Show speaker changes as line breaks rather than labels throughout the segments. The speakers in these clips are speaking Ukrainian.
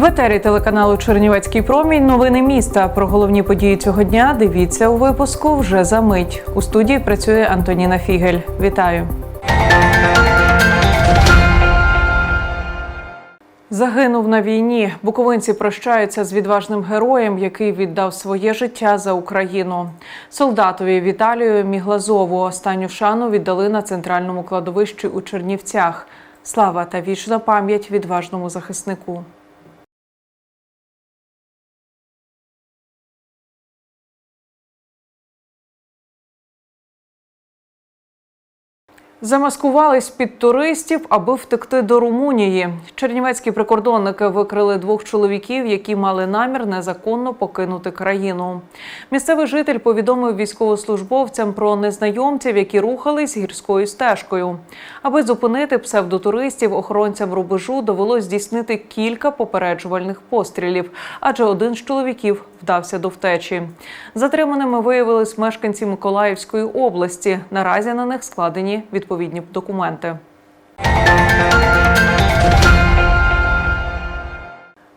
В етері телеканалу Чернівецький промінь. Новини міста. Про головні події цього дня дивіться у випуску вже за мить. У студії працює Антоніна Фігель. Вітаю. Загинув на війні. Буковинці прощаються з відважним героєм, який віддав своє життя за Україну. Солдатові Віталію Міглазову останню шану віддали на центральному кладовищі у Чернівцях. Слава та вічна пам'ять відважному захиснику. Замаскувались під туристів, аби втекти до Румунії. Чернівецькі прикордонники викрили двох чоловіків, які мали намір незаконно покинути країну. Місцевий житель повідомив військовослужбовцям про незнайомців, які рухались гірською стежкою. Аби зупинити псевдотуристів, охоронцям рубежу довелось здійснити кілька попереджувальних пострілів, адже один з чоловіків вдався до втечі. Затриманими виявились мешканці Миколаївської області. Наразі на них складені відповідні документи.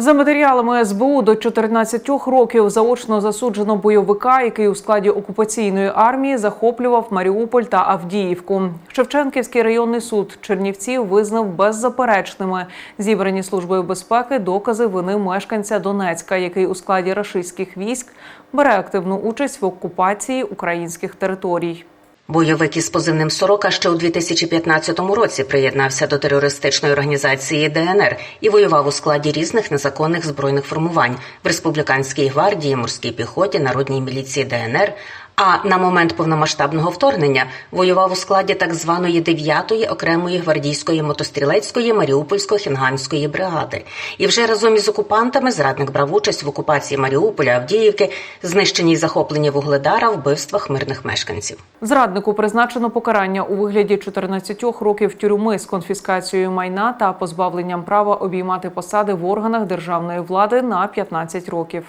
За матеріалами СБУ до 14 років заочно засуджено бойовика, який у складі окупаційної армії захоплював Маріуполь та Авдіївку. Шевченківський районний суд Чернівців визнав беззаперечними зібрані службою безпеки докази вини мешканця Донецька, який у складі рашистських військ бере активну участь в окупації українських територій.
Бойовик із позивним Сорока ще у 2015 році приєднався до терористичної організації ДНР і воював у складі різних незаконних збройних формувань в республіканській гвардії, морській піхоті, народній міліції ДНР. А на момент повномасштабного вторгнення воював у складі так званої 9-ї окремої гвардійської мотострілецької Маріупольсько-Хінганської бригади. І вже разом із окупантами зрадник брав участь в окупації Маріуполя, Авдіївки, знищенні й захопленні вугледара, вбивствах мирних мешканців.
Зраднику призначено покарання у вигляді 14 років тюрми з конфіскацією майна та позбавленням права обіймати посади в органах державної влади на 15 років.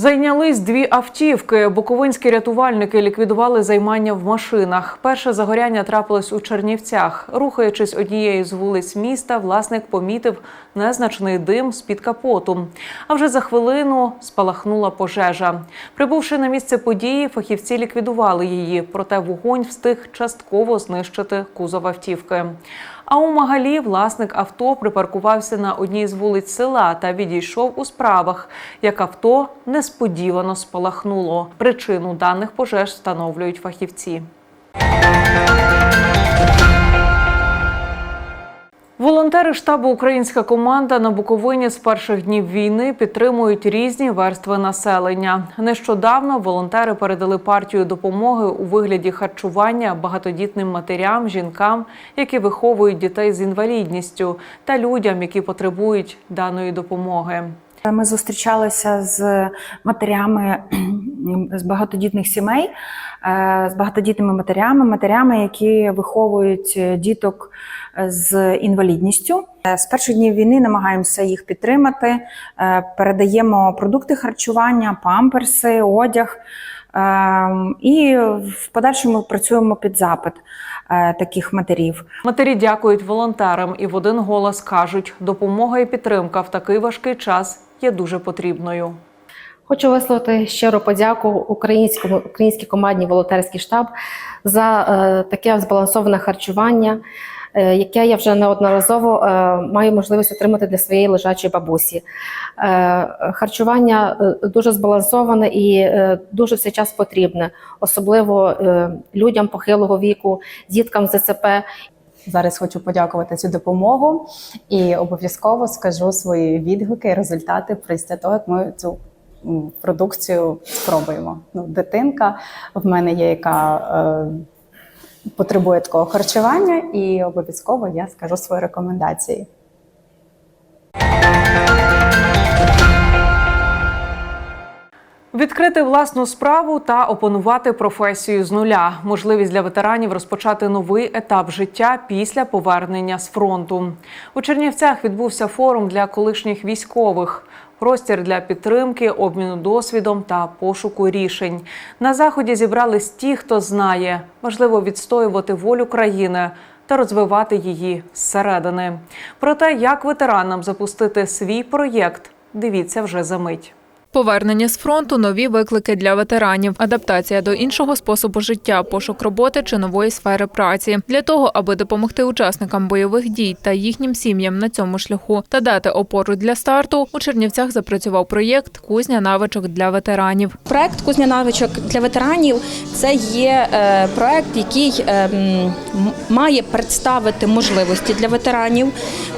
Зайнялись дві автівки. Буковинські рятувальники ліквідували займання в машинах. Перше загоряння трапилось у Чернівцях. Рухаючись однією з вулиць міста, власник помітив незначний дим з під капоту. А вже за хвилину спалахнула пожежа. Прибувши на місце події, фахівці ліквідували її, проте вогонь встиг частково знищити кузов автівки. А у Магалі власник авто припаркувався на одній з вулиць села та відійшов у справах, як авто несподівано спалахнуло. Причину даних пожеж встановлюють фахівці. Волонтери штабу Українська команда на Буковині з перших днів війни підтримують різні верстви населення. Нещодавно волонтери передали партію допомоги у вигляді харчування багатодітним матерям, жінкам, які виховують дітей з інвалідністю, та людям, які потребують даної допомоги.
Ми зустрічалися з матерями з багатодітних сімей, е, з багатодітними матерями, матерями, які виховують діток з інвалідністю. Е, З перших днів війни намагаємося їх підтримати, е, передаємо продукти харчування, памперси, одяг. І в подальшому працюємо під запит таких матерів.
Матері дякують волонтерам і в один голос кажуть, допомога і підтримка в такий важкий час є дуже потрібною.
Хочу висловити щиру подяку українському українській командній волонтерський штаб за е, таке збалансоване харчування, е, яке я вже неодноразово е, маю можливість отримати для своєї лежачої бабусі. Е, харчування е, дуже збалансоване і е, дуже все час потрібне, особливо е, людям похилого віку, діткам з ДЦП.
Зараз хочу подякувати цю допомогу і обов'язково скажу свої відгуки результати після того, як ми цю продукцію спробуємо. Ну, дитинка в мене є, яка е, потребує такого харчування, і обов'язково я скажу свої рекомендації.
Відкрити власну справу та опанувати професію з нуля. Можливість для ветеранів розпочати новий етап життя після повернення з фронту. У Чернівцях відбувся форум для колишніх військових. Простір для підтримки, обміну досвідом та пошуку рішень. На заході зібрались ті, хто знає, важливо відстоювати волю країни та розвивати її зсередини. Про те, як ветеранам запустити свій проєкт, дивіться вже за мить.
Повернення з фронту, нові виклики для ветеранів, адаптація до іншого способу життя, пошук роботи чи нової сфери праці для того, аби допомогти учасникам бойових дій та їхнім сім'ям на цьому шляху та дати опору для старту. У Чернівцях запрацював проєкт Кузня навичок для ветеранів.
Проект Кузня навичок для ветеранів це є е, проект, який е, має представити можливості для ветеранів,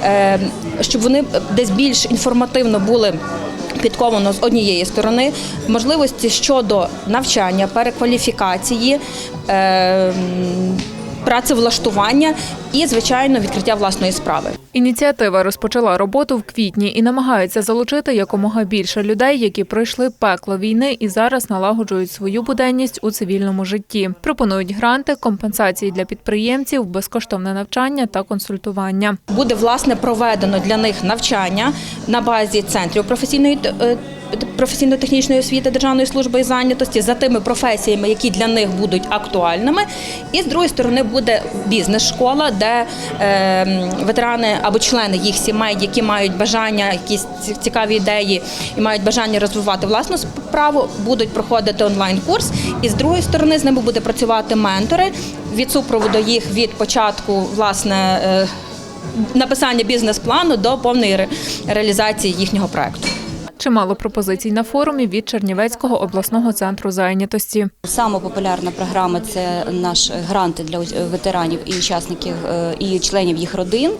е, щоб вони десь більш інформативно були. Підковано з однієї сторони можливості щодо навчання, перекваліфікації, е, працевлаштування і, звичайно, відкриття власної справи.
Ініціатива розпочала роботу в квітні і намагається залучити якомога більше людей, які пройшли пекло війни і зараз налагоджують свою буденність у цивільному житті. Пропонують гранти, компенсації для підприємців, безкоштовне навчання та консультування.
буде власне проведено для них навчання на базі центрів професійної е, професійно-технічної освіти Державної служби зайнятості за тими професіями, які для них будуть актуальними. І з другої сторони буде бізнес-школа, де е, ветерани або члени їх сімей, які мають бажання, якісь ці- цікаві ідеї і мають бажання розвивати власну справу, будуть проходити онлайн-курс. І з другої сторони з ними буде працювати ментори від супроводу їх від початку власне. е, написання бізнес-плану до повної ре- реалізації їхнього проекту.
Чимало пропозицій на форумі від Чернівецького обласного центру зайнятості.
Саме популярна програма це наш гранти для ветеранів і учасників е, і членів їх родин.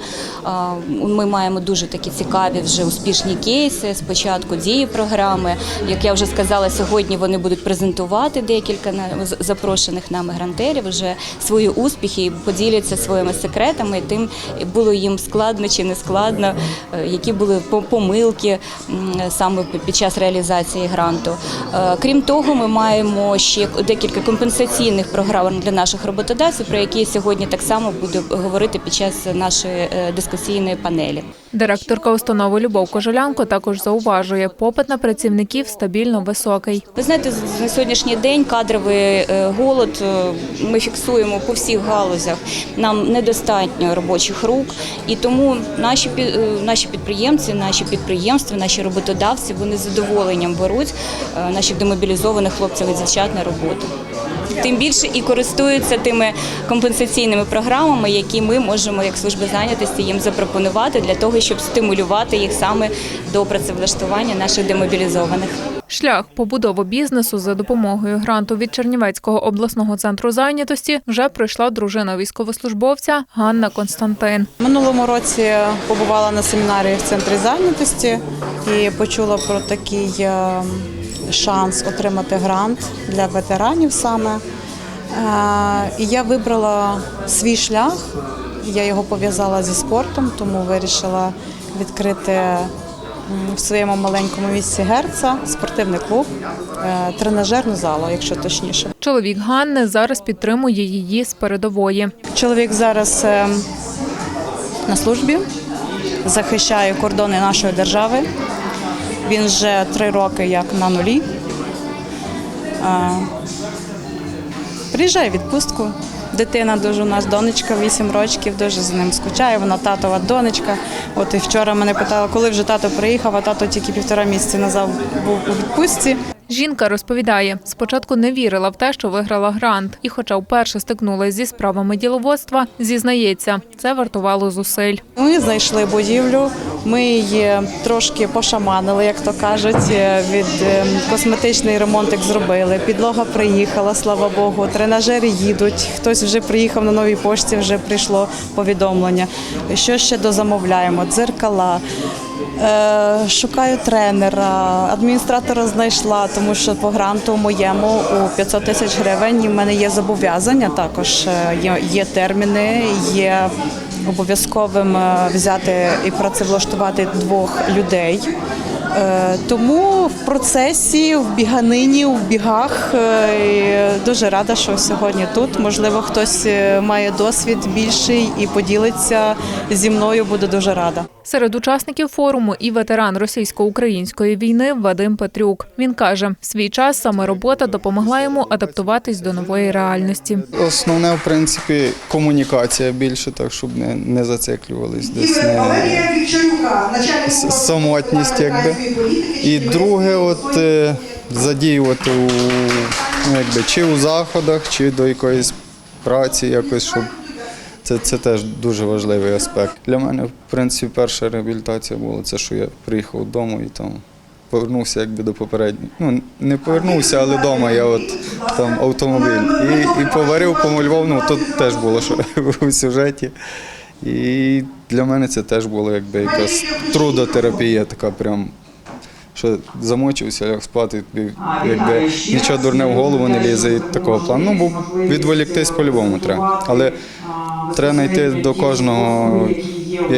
Ми маємо дуже такі цікаві вже успішні кейси. Спочатку дії програми. Як я вже сказала, сьогодні вони будуть презентувати декілька запрошених нами грантерів вже свої успіхи і поділяться своїми секретами. Тим було їм складно чи не складно, е, які були по- помилки м, саме під час реалізації гранту. Е, Крім того, ми маємо ще декілька компенсаційних програм для наших роботодавців, про які сьогодні так само буду говорити під час нашої е, дискусійної панелі.
Директорка установи Любов Кожелянко також зауважує, попит на працівників стабільно високий.
Ви знаєте, на сьогоднішній день кадровий е, голод е, ми фіксуємо по всіх галузях. Нам недостатньо робочих рук, і тому наші е, наші підприємці, наші підприємства, наші роботодавці вони задоволенням беруть наших демобілізованих хлопців і дівчат на роботу. Тим більше і користуються тими компенсаційними програмами, які ми можемо як служба зайнятості їм запропонувати для того, щоб стимулювати їх саме до працевлаштування наших демобілізованих.
Шлях побудови бізнесу за допомогою гранту від Чернівецького обласного центру зайнятості вже пройшла дружина військовослужбовця Ганна Константин.
Минулому році побувала на семінарі в центрі зайнятості і почула про такий е, шанс отримати грант для ветеранів саме. Е, І я вибрала свій шлях. Я його пов'язала зі спортом, тому вирішила відкрити в своєму маленькому місці герца спортивний клуб, е, тренажерну залу, якщо точніше.
Чоловік Ганни зараз підтримує її з передової.
Чоловік зараз е, на службі, захищає кордони нашої держави. Він вже три роки як на нулі. Приїжджає відпустку. Дитина дуже у нас донечка, 8 років, дуже за ним скучає. Вона татова донечка. От і вчора мене питала, коли вже тато приїхав, а тато тільки півтора місяці назад був у відпустці.
Жінка розповідає, спочатку не вірила в те, що виграла грант, і, хоча вперше стикнулася зі справами діловодства, зізнається, це вартувало зусиль.
Ми знайшли будівлю, ми її трошки пошаманили, як то кажуть. е, Від е, косметичний ремонтик зробили. Підлога приїхала, слава Богу. Тренажери їдуть. Хтось вже приїхав на новій пошті, вже прийшло повідомлення. Що ще дозамовляємо? Дзеркала. Е, Шукаю тренера, адміністратора знайшла, тому що по гранту моєму у 500 тисяч гривень в мене є зобов'язання. Також е, є, є терміни, є обов'язковим е, взяти і працевлаштувати двох людей Тому в процесі, в біганині, в бігах е, дуже рада, що сьогодні тут. Можливо, хтось е, має досвід більший і поділиться зі мною. Буду дуже рада.
Серед учасників форуму і ветеран російсько-української війни Вадим Петрюк. Він каже, в свій час саме робота допомогла йому адаптуватись до нової реальності.
Основне, в принципі, комунікація більше, так щоб не, не зациклювались десь не самотність, якби. І друге, от е, задіювати у ну, якби, чи у заходах, чи до якоїсь праці, якось, щоб це, це теж дуже важливий аспект. Для мене, в принципі, перша реабілітація була це, що я приїхав додому і там. Повернувся якби до попередньої. Ну не повернувся, але вдома я от там автомобіль. І, і поварив, помалював. Ну тут теж було що у сюжеті. І для мене це теж було якби якась трудотерапія, така прям. Що замочився, ляг спати, якби нічого дурне в голову не лізе і такого плану. Ну, бо відволіктись по-любому треба. Але треба знайти до кожного,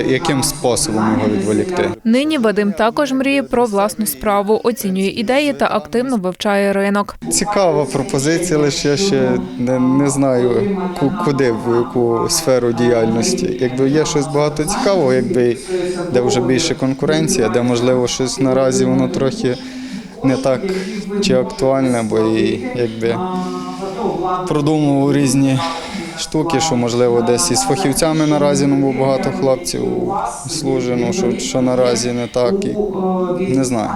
яким способом його відволікти.
Нині Вадим також мріє про власну справу, оцінює ідеї та активно вивчає ринок.
Цікава пропозиція, лише я ще не, не знаю, ку- куди, в яку сферу діяльності. Якби є щось багато цікавого, якби де вже більше конкуренція, де можливо щось наразі воно трохи не так чи актуальне, бо і якби продумував різні штуки, що можливо десь із фахівцями наразі ну, багато хлопців служить, ну, що, що наразі не так. І, не знаю.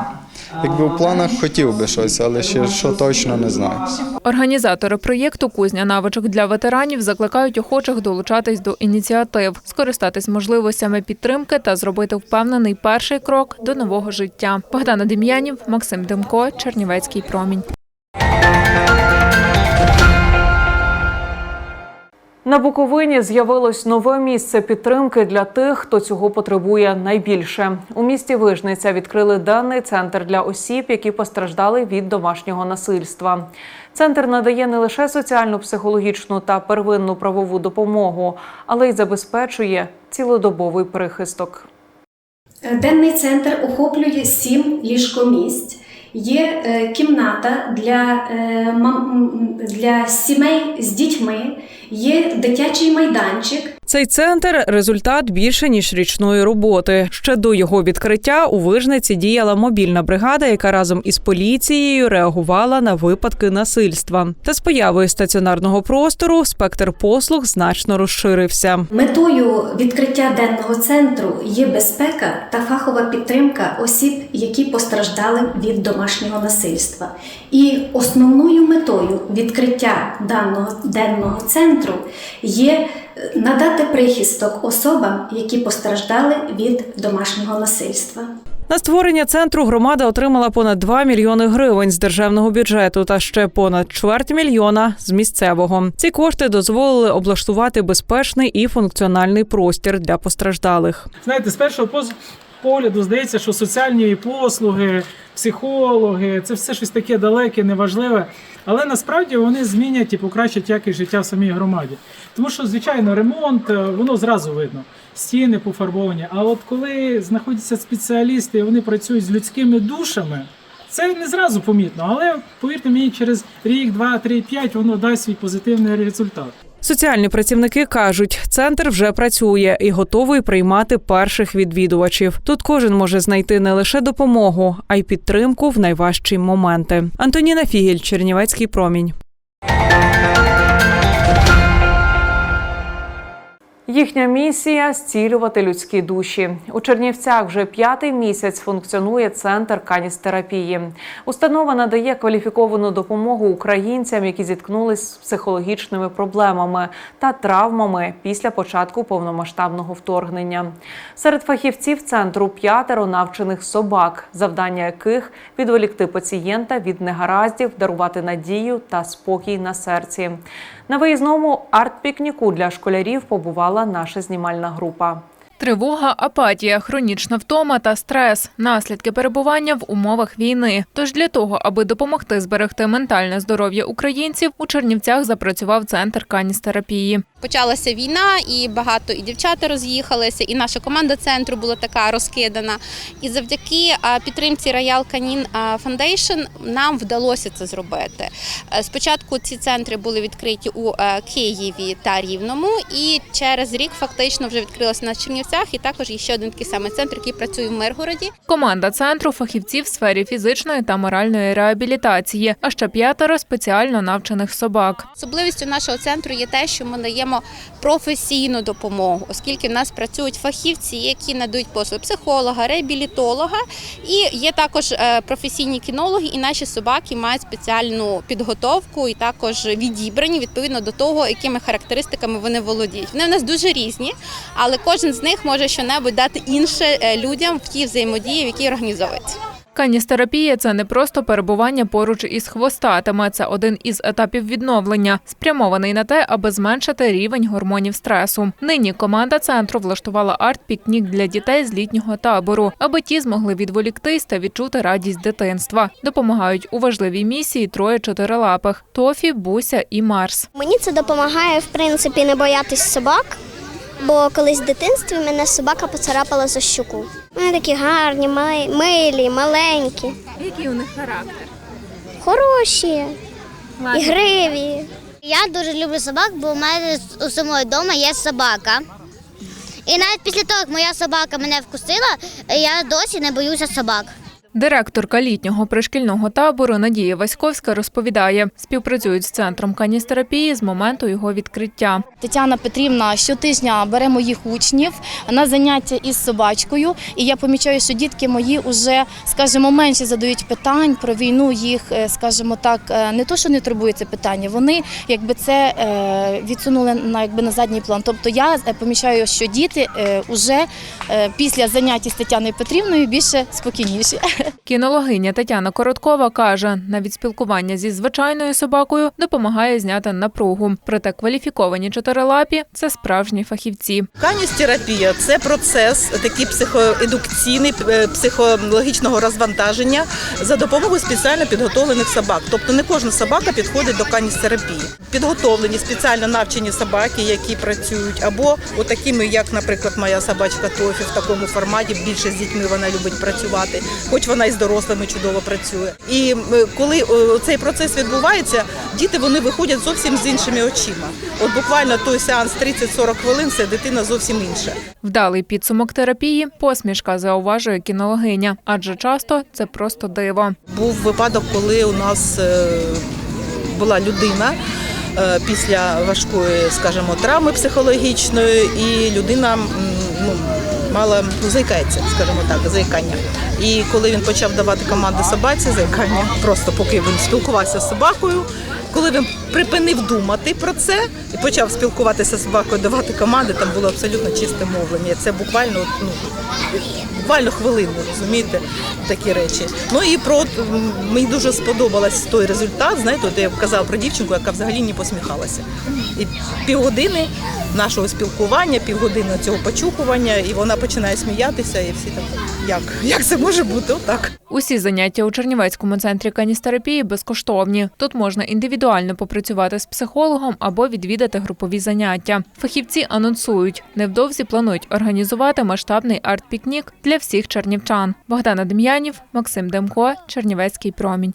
Якби в планах хотів би щось, але ще що точно не знаю.
Організатори проєкту Кузня навичок для ветеранів закликають охочих долучатись до ініціатив, скористатись можливостями підтримки та зробити впевнений перший крок до нового життя. Богдана Дем'янів, Максим Демко, Чернівецький промінь.
На Буковині з'явилось нове місце підтримки для тих, хто цього потребує найбільше. У місті Вижниця відкрили денний центр для осіб, які постраждали від домашнього насильства. Центр надає не лише соціальну, психологічну та первинну правову допомогу, але й забезпечує цілодобовий прихисток.
Денний центр охоплює сім ліжкомісць. Є е, кімната для, е, мам- для сімей з дітьми, є дитячий майданчик,
Цей центр результат більше ніж річної роботи. Ще до його відкриття у Вижниці діяла мобільна бригада, яка разом із поліцією реагувала на випадки насильства. Та з появою стаціонарного простору спектр послуг значно розширився.
Метою відкриття денного центру є безпека та фахова підтримка осіб, які постраждали від домашнього насильства. І основною метою відкриття даного денного центру є надати прихисток особам, які постраждали від домашнього насильства.
На створення центру громада отримала понад 2 мільйони гривень з державного бюджету та ще понад чверть мільйона з місцевого. Ці кошти дозволили облаштувати безпечний і функціональний простір для постраждалих.
Знаєте, з першого поз- погляду здається, що соціальні послуги, психологи це все щось таке далеке, неважливе. Але насправді вони змінять і покращать якість життя в самій громаді. Тому що, звичайно, ремонт, е, воно зразу видно. Стіни пофарбовані. А от коли знаходяться спеціалісти і вони працюють з людськими душами, це не зразу помітно. Але повірте мені, через рік, два, три, п'ять воно дасть свій позитивний результат.
Соціальні працівники кажуть, центр вже працює і готовий приймати перших відвідувачів. Тут кожен може знайти не лише допомогу, а й підтримку в найважчі моменти. Антоніна Фігель, Чернівецький промінь.
Їхня місія зцілювати людські душі. У Чернівцях вже п'ятий місяць функціонує центр каністерапії. Установа надає кваліфіковану допомогу українцям, які зіткнулись з психологічними проблемами та травмами після початку повномасштабного вторгнення. Серед фахівців центру п'ятеро навчених собак, завдання яких відволікти пацієнта від негараздів, дарувати надію та спокій на серці. На виїзному арт-пікніку для школярів побувала наша знімальна група.
Тривога, апатія, хронічна втома та стрес наслідки перебування в умовах війни. Тож для того, аби допомогти зберегти ментальне здоров'я українців, у Чернівцях запрацював центр каністерапії.
Почалася війна, і багато і дівчата роз'їхалися, і наша команда центру була така розкидана. І завдяки підтримці Royal Canin Foundation нам вдалося це зробити. Е, Спочатку ці центри були відкриті у е, Києві та Рівному, і через рік фактично вже відкрилося на Чернівцях. І також є ще один такий самий центр, який працює в Миргороді.
Команда центру фахівців в сфері фізичної та моральної реабілітації, а ще п'ятеро спеціально навчених собак.
Особливістю нашого центру є те, що ми даємо професійну допомогу, оскільки в нас працюють фахівці, які надають послуги психолога, реабілітолога, і є також е, професійні кінологи, і наші собаки мають спеціальну підготовку і також відібрані відповідно до того, якими характеристиками вони володіють. Вони в нас дуже різні, але кожен з них може щонебудь дати інше е, людям в тій взаємодії, в якій організовується.
Каністерапія це не просто перебування поруч із хвостатами. Це один із етапів відновлення, спрямований на те, аби зменшити рівень гормонів стресу. Нині команда центру влаштувала арт-пікнік для дітей з літнього табору, аби ті змогли відволіктись та відчути радість дитинства. Допомагають у важливій місії троє чотирилапих: Тофі, Буся і Марс.
Мені це допомагає в принципі не боятись собак, бо колись в дитинстві мене собака поцарапала за щуку. Вони такі гарні, милі, маленькі,
Який у них характер?
хороші, ігриві. Я дуже люблю собак, бо у мене у самої вдома є собака. І навіть після того, як моя собака мене вкусила, я досі не боюся собак.
Директорка літнього пришкільного табору Надія Васьковська розповідає, співпрацюють з центром каністерапії з моменту його відкриття.
Тетяна Петрівна щотижня бере моїх учнів на заняття із собачкою, і я помічаю, що дітки мої вже, скажімо, менше задають питань про війну. Їх, е, скажімо так, е, не то, що не турбує це питання, вони якби це е, відсунули на якби на задній план. Тобто я помічаю, що діти вже після заняття з Тетяною Петрівною більше спокійніші.
Кінологиня Тетяна Короткова каже, навіть спілкування зі звичайною собакою допомагає зняти напругу. Проте кваліфіковані чотирилапі це справжні фахівці.
Каністерапія це процес такий психоедукційний, е, психологічного розвантаження за допомогою спеціально підготовлених собак. Тобто не кожна собака підходить до каністерапії. Підготовлені спеціально навчені собаки, які працюють, або отакими, як, наприклад, моя собачка Тофі в такому форматі. Більше з дітьми вона любить працювати, хоч вона і з дорослими чудово працює. І е, коли е, цей процес відбувається, діти вони виходять зовсім з іншими очима. От буквально той сеанс 30-40 хвилин це дитина зовсім інша.
Вдалий підсумок терапії посмішка зауважує кінологиня, адже часто це просто диво.
Був випадок, коли у нас е, була людина після важкої, скажімо, травми психологічної, і людина ну, мала заїкається, скажімо так, заїкання. І коли він почав давати команди собаці, заїкання, просто поки він спілкувався з собакою. Коли він припинив думати про це і почав спілкуватися з собакою, давати команди, там було абсолютно чисте мовлення. Це буквально ну, буквально хвилину, розумієте, такі речі. Ну і про мені дуже сподобалось той результат. Знаєте, от я казала про дівчинку, яка взагалі не посміхалася. І півгодини нашого спілкування, півгодини цього почухування, і вона починає сміятися, і всі так, як, як це може бути? Отак.
Усі заняття у Чернівецькому центрі каністерапії безкоштовні. Тут можна індивідуально попрацювати з психологом або відвідати групові заняття. Фахівці анонсують, невдовзі планують організувати масштабний арт-пікнік для всіх чернівчан. Богдана Дем'янів, Максим Демко, Чернівецький промінь.